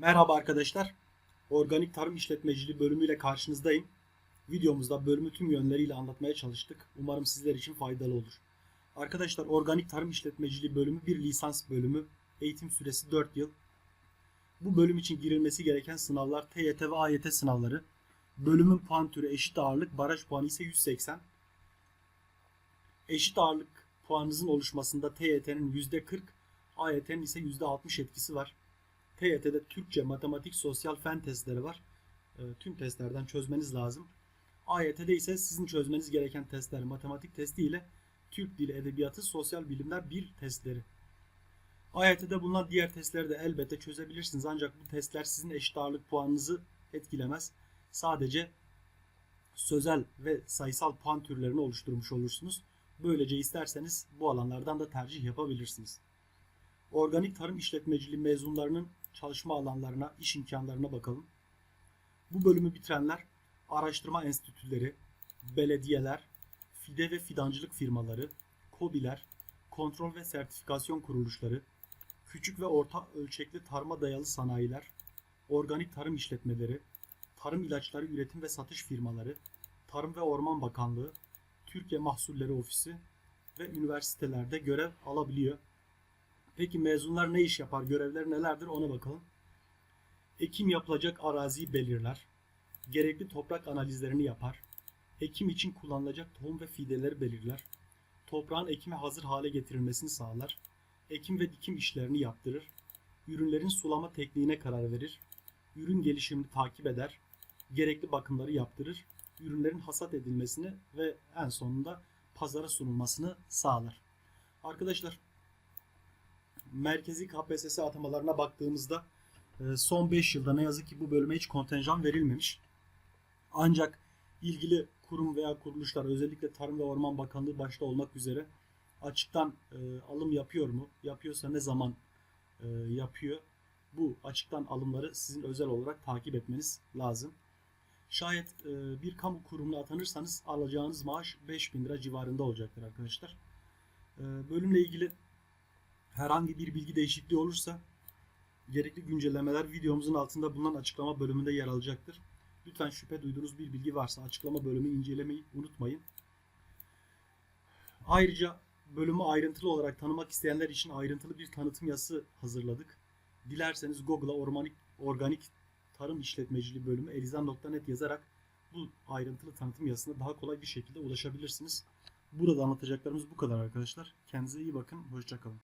Merhaba arkadaşlar. Organik Tarım İşletmeciliği bölümüyle karşınızdayım. Videomuzda bölümü tüm yönleriyle anlatmaya çalıştık. Umarım sizler için faydalı olur. Arkadaşlar Organik Tarım İşletmeciliği bölümü bir lisans bölümü. Eğitim süresi 4 yıl. Bu bölüm için girilmesi gereken sınavlar TYT ve AYT sınavları. Bölümün puan türü eşit ağırlık, baraj puanı ise 180. Eşit ağırlık puanınızın oluşmasında TYT'nin %40, AYT'nin ise %60 etkisi var. TYT'de Türkçe, matematik, sosyal fen testleri var. E, tüm testlerden çözmeniz lazım. AYT'de ise sizin çözmeniz gereken testler matematik testi ile Türk Dili Edebiyatı Sosyal Bilimler 1 testleri. AYT'de bulunan diğer testleri de elbette çözebilirsiniz ancak bu testler sizin eşit ağırlık puanınızı etkilemez. Sadece sözel ve sayısal puan türlerini oluşturmuş olursunuz. Böylece isterseniz bu alanlardan da tercih yapabilirsiniz. Organik tarım işletmeciliği mezunlarının çalışma alanlarına, iş imkanlarına bakalım. Bu bölümü bitirenler araştırma enstitüleri, belediyeler, fide ve fidancılık firmaları, KOBİ'ler, kontrol ve sertifikasyon kuruluşları, küçük ve orta ölçekli tarıma dayalı sanayiler, organik tarım işletmeleri, tarım ilaçları üretim ve satış firmaları, Tarım ve Orman Bakanlığı, Türkiye Mahsulleri Ofisi ve üniversitelerde görev alabiliyor. Peki mezunlar ne iş yapar, görevleri nelerdir? Ona bakalım. Ekim yapılacak araziyi belirler, gerekli toprak analizlerini yapar, ekim için kullanılacak tohum ve fideleri belirler, toprağın ekime hazır hale getirilmesini sağlar, ekim ve dikim işlerini yaptırır, ürünlerin sulama tekniğine karar verir, ürün gelişimini takip eder, gerekli bakımları yaptırır, ürünlerin hasat edilmesini ve en sonunda pazara sunulmasını sağlar. Arkadaşlar merkezi KPSS atamalarına baktığımızda e, son 5 yılda ne yazık ki bu bölüme hiç kontenjan verilmemiş. Ancak ilgili kurum veya kuruluşlar özellikle Tarım ve Orman Bakanlığı başta olmak üzere açıktan e, alım yapıyor mu? Yapıyorsa ne zaman e, yapıyor? Bu açıktan alımları sizin özel olarak takip etmeniz lazım. Şayet bir kamu kurumuna atanırsanız alacağınız maaş 5000 lira civarında olacaktır arkadaşlar. Bölümle ilgili herhangi bir bilgi değişikliği olursa gerekli güncellemeler videomuzun altında bulunan açıklama bölümünde yer alacaktır. Lütfen şüphe duyduğunuz bir bilgi varsa açıklama bölümü incelemeyi unutmayın. Ayrıca bölümü ayrıntılı olarak tanımak isteyenler için ayrıntılı bir tanıtım yazısı hazırladık. Dilerseniz Google'a organik, organik tarım işletmeciliği bölümü elizan.net yazarak bu ayrıntılı tanıtım yazısına daha kolay bir şekilde ulaşabilirsiniz. Burada anlatacaklarımız bu kadar arkadaşlar. Kendinize iyi bakın. Hoşçakalın.